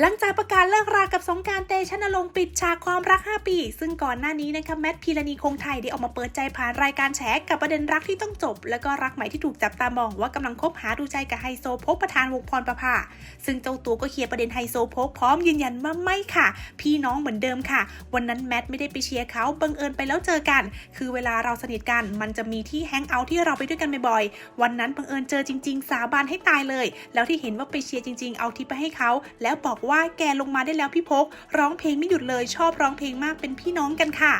หลังจากประกาศเลิกรากับสงการเตชะนรงปิดฉากความรัก 5 ปี ซึ่งก่อนหน้านี้นะคะแมทพีรณีคงไทยได้ออกมาเปิดใจผ่านรายการแฉกับประเด็นรักที่ต้องจบ แล้วก็รักใหม่ที่ถูกจับตามองว่ากำลังคบหาดูใจกับไฮโซพกประธานวงพรประภา ซึ่งเจ้าตัวก็เคลียร์ประเด็นไฮโซพกพร้อมยืนยันว่าไม่ค่ะ พี่น้องเหมือนเดิมค่ะ วันนั้นแมทไม่ได้ไปเชียร์เขาบังเอิญไปแล้วเจอกัน คือเวลาเราสนิทกันมันจะมีที่แฮงเอาท์ที่เราไปด้วยกันบ่อยๆวันนั้นบังเอิญเจอจริง ๆ สาบานให้ตายเลย แล้วที่เห็นว่าไปเชียร์จริง ๆ เอาทิปไปให้เขาแล้วบอกว่าแกลงมาได้แล้วพี่พก ร้องเพลงไม่หยุดเลยชอบร้องเพลงมากเป็นพี่น้องกันค่ะ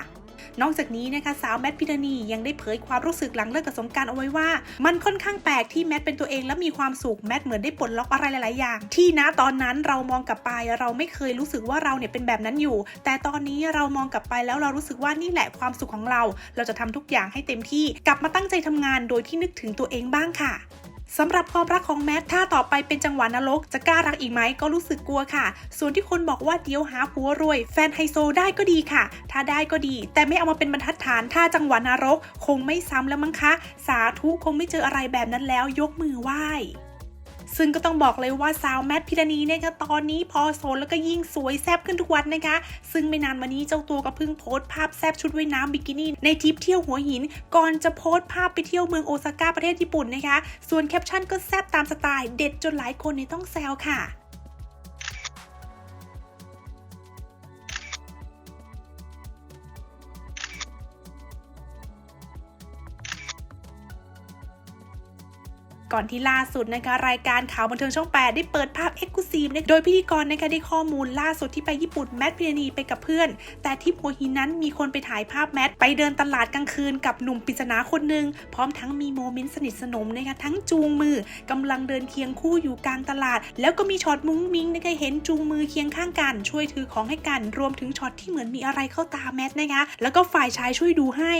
นอกจากนี้นะคะสาวแมทพิรณียังได้เผยความรู้สึกหลังเลิกกับสงการเอาไว้ว่า มันค่อนข้างแปลกที่แมทเป็นตัวเองและมีความสุขแมทเหมือนได้ปลดล็อกอะไรหลาย ๆ อย่าง ที่นะตอนนั้นเรามองกลับไป เราไม่เคยรู้สึกว่าเราเนี่ยเป็นแบบนั้นอยู่ แต่ตอนนี้เรามองกลับไปแล้วเรารู้สึกว่านี่แหละความสุขของเรา เราจะทำทุกอย่างให้เต็มที่กลับมาตั้งใจทำงานโดยที่นึกถึงตัวเองบ้างค่ะ สำหรับความรักของแมทถ้าต่อไปเป็นจังหวะนรก จะกล้ารักอีกไหมก็รู้สึกกลัวค่ะ ส่วนที่คนบอกว่าเดี๋ยวหาผัวรวย แฟนไฮโซได้ก็ดีค่ะ ถ้าได้ก็ดี แต่ไม่เอามาเป็นบรรทัดฐาน ถ้าจังหวะนรก คงไม่ซ้ำแล้วมั้งคะ สาธุคงไม่เจออะไรแบบนั้นแล้วยกมือไหว้ ซึ่งก็ต้องบอกเลยว่าสาวแมทพิรณีเนี่ยก็ตอนนี้พอโซนแล้วก็ยิ่งสวยแซบขึ้นทุกวันนะคะ ซึ่งไม่นานมานี้เจ้าตัวก็เพิ่งโพสต์ภาพแซบชุดว่ายน้ำบิกินี่ในทริปเที่ยวหัวหิน ก่อนจะโพสต์ภาพไปเที่ยวเมืองโอซาก้าประเทศญี่ปุ่นนะคะ ส่วนแคปชั่นก็แซบตามสไตล์เด็ดจนหลายคนเนี่ยต้องแซวค่ะ ก่อนที่ล่าสุดนะคะรายการข่าวบันเทิงช่อง 8 ได้เปิดภาพเอ็กซ์คลูซีฟโดยพิธีกรนะคะได้ข้อมูลล่าสุดที่ไปญี่ปุ่นแมทพิรณีไปกับเพื่อน แต่ที่หัวหินนั้นมีคนไปถ่ายภาพแมทไปเดินตลาดกลางคืนกับหนุ่มปริศนาคนหนึ่งพร้อมทั้งมีโมเมนต์สนิทสนมนะคะทั้งจูงมือกำลังเดินเคียงคู่อยู่กลางตลาด แล้วก็มีช็อตมุ้งมิ้งนะคะเห็นจูงมือเคียงข้างกันช่วยถือของให้กันรวมถึงช็อตที่เหมือนมีอะไรเข้าตาแมทนะคะแล้วก็ฝ่ายชายช่วยดูให้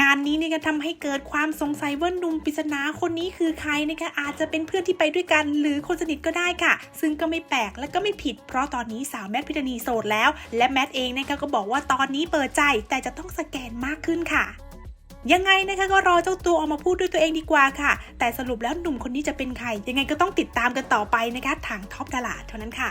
งานนี้เนี่ยก็ทำให้เกิดความสงสัยว่าหนุ่มปริศนาคนนี้คือใครนะคะอาจจะเป็นเพื่อนที่ไปด้วยกัน หรือคนสนิทก็ได้ค่ะ ซึ่งก็ไม่แปลกและก็ไม่ผิด เพราะตอนนี้สาวแมทพิรณีโสดแล้ว และแมทเองนะคะก็บอกว่าตอนนี้เปิดใจ แต่จะต้องสแกนมากขึ้นค่ะยังไงนะคะก็รอเจ้าตัวออกมาพูดด้วยตัวเองดีกว่าค่ะ แต่สรุปแล้วหนุ่มคนนี้จะเป็นใคร ยังไงก็ต้องติดตามกันต่อไปนะคะทางท็อปดาราเท่านั้นค่ะ